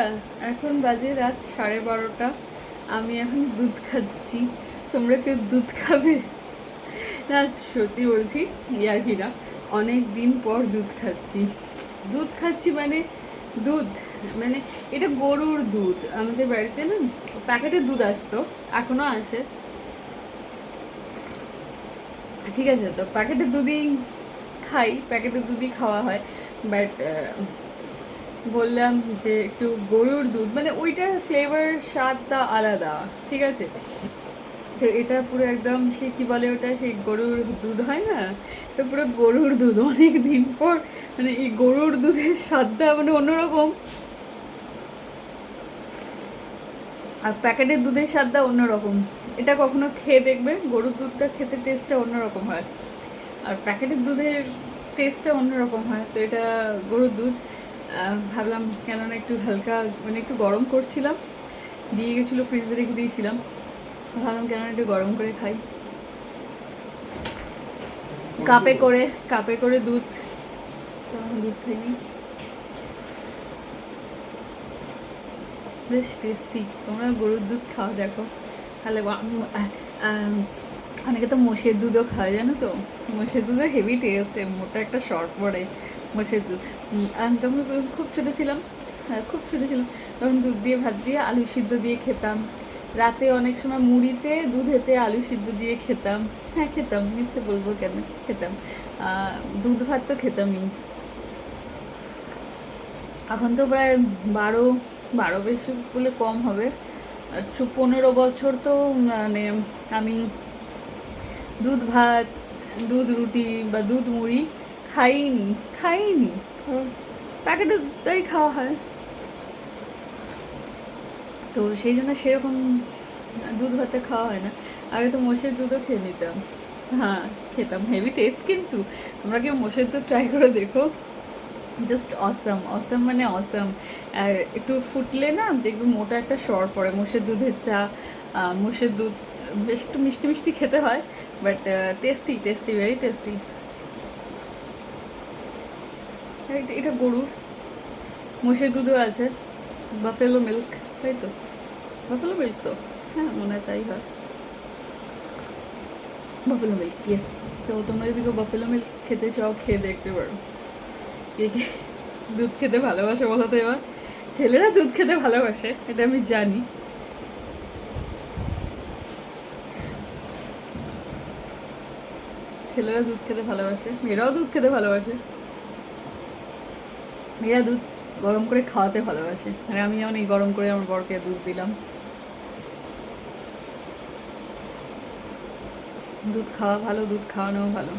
বন্ধুরা, এখন বাজে রাত সাড়ে বারোটা। আমি এখন দুধ খাচ্ছি। তোমরা কেউ দুধ খাবে? না, সত্যি বলছি ইয়ার্কিরা অনেক দিন পর দুধ খাচ্ছি। দুধ খাচ্ছি মানে দুধ মানে এটা গরুর দুধ। আমাদের বাড়িতে না প্যাকেটের দুধ আসতো এখনও আসে। ঠিক আছে, তো প্যাকেটের দুধই খাই প্যাকেটের দুধই খাওয়া হয় বাট বললাম যে একটু গরুর দুধ মানে ওইটার ফ্লেভার স্বাদটা আলাদা, ঠিক আছে? তো এটা পুরো একদম সে কি বলে ওটা সেই গরুর দুধ হয় না? তো পুরো গরুর দুধ অনেক দিন পর মানে এই গরুর দুধের স্বাদটা মানে অন্যরকম। আর প্যাকেটের দুধের স্বাদটা অন্যরকম। এটা কখনো খেয়ে দেখবে, গরুর দুধটা খেতে টেস্টটা অন্যরকম হয়। আর প্যাকেটের দুধের টেস্টটা অন্যরকম হয়। তো এটা গরুর দুধ। ভাবলাম কেননা একটু হালকা মানে একটু গরম করছিলাম, দিয়ে গেছিল ফ্রিজে রেখে দিয়েছিলাম। ভাবলাম কেননা একটু গরম করে খাই। কাপে করে কাপে করে দুধ। তো এখন দুধ খাইনি বেশ টেস্টি তোমরা গরুর দুধ খাও, দেখো। তাহলে অনেকে তো মোষের দুধও খায়, জানো তো? মোষের দুধও হেভি টেস্ট মোটা একটা শর্ট পড়ে মোষের দুধ। আমি তখন খুব ছোটো ছিলাম হ্যাঁ খুব ছোটো ছিলাম, তখন দুধ দিয়ে, ভাত দিয়ে, আলু সিদ্ধ দিয়ে খেতাম। রাতে অনেক সময় মুড়িতে দুধেতে আলু সিদ্ধ দিয়ে খেতাম। হ্যাঁ খেতাম, মিথ্যে বলব কেন? খেতাম। দুধ, ভাত তো খেতামই। এখন তো প্রায় বারো বারো বেশি বলে কম হবে। পনেরো বছর তো মানে আমি দুধ ভাত, দুধ রুটি বা দুধ মুড়ি খাইনি খাইনি। প্যাকেটের তাই খাওয়া হয়। তো সেই জন্য সেরকম দুধ ভাতে খাওয়া হয় না। আগে তো মোষের দুধও খেয়ে নিতাম। হ্যাঁ খেতাম। হেভি টেস্ট কিন্তু। তোমরা কি মোষের দুধ ট্রাই করে দেখো? জাস্ট অসাম অসাম মানে অসাম আর একটু ফুটলে না, দেখবে মোটা একটা স্বর পড়ে। মোষের দুধের চা মোষের দুধ বেশ একটু মিষ্টি মিষ্টি খেতে হয় but tasty tasty very tasty এটা গরুর। মোষের দুধও আছে। বাফেলো মিল্ক তাই তো? বাফেলো মিল্ক তো? হ্যাঁ মনে হয় তাই হয়। বাফেলো মিল্ক ইয়েস তো তোমরা যদি কেউ বাফেলো মিল্ক খেতে চাও, খেয়ে দেখতে পারো। কে কে দুধ খেতে ভালোবাসে বলো তো এবার? ছেলেরা দুধ খেতে ভালোবাসে, এটা আমি জানি। ছেলেরা দুধ খেতে ভালোবাসে, মেয়েরাও দুধ খেতে ভালোবাসে। মেয়েরা দুধ গরম করে খাওয়াতে ভালোবাসে। আর আমি যেমন এই গরম করে আমার বরকে দুধ দিলাম। দুধ খাওয়া ভালো, দুধ খাওয়ানোও ভালো।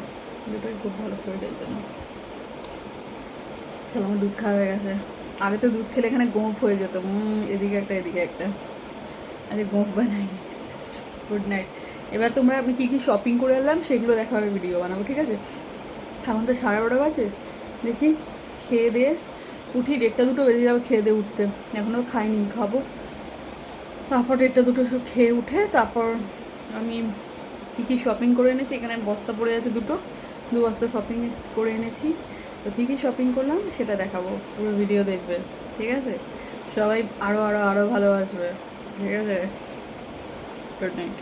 দুটোই খুব ভালো শরীরের জন্য। চলো, আমার দুধ খাওয়া হয়ে গেছে। আগে তো দুধ খেলে এখানে গোঁফ হয়ে যেত। এদিকে একটা এদিকে একটা। আরে গোঁফ বানাই। গুড নাইট এবার তোমরা আমি কী কী শপিং করে এলাম সেগুলো দেখার ভিডিও বানাবো, ঠিক আছে? এখন তো সাড়ে বারোটা বাজে, দেখি খেয়ে দিয়ে উঠি ডেটটা দুটো বেজে যাবে খেয়ে দিয়ে উঠতে। এখনও খাইনি, খাব। তারপর ডেটটা দুটো খেয়ে উঠে তারপর আমি কী কী শপিং করে এনেছি, এখানে বস্তা পড়ে আছে দুটো, দু বস্তা শপিং করে এনেছি। তো কী কী শপিং করলাম সেটা দেখাবো, পুরো ভিডিও দেখবে, ঠিক আছে? সবাই আরও আরও আরও ভালোবাসবে, ঠিক আছে? Good night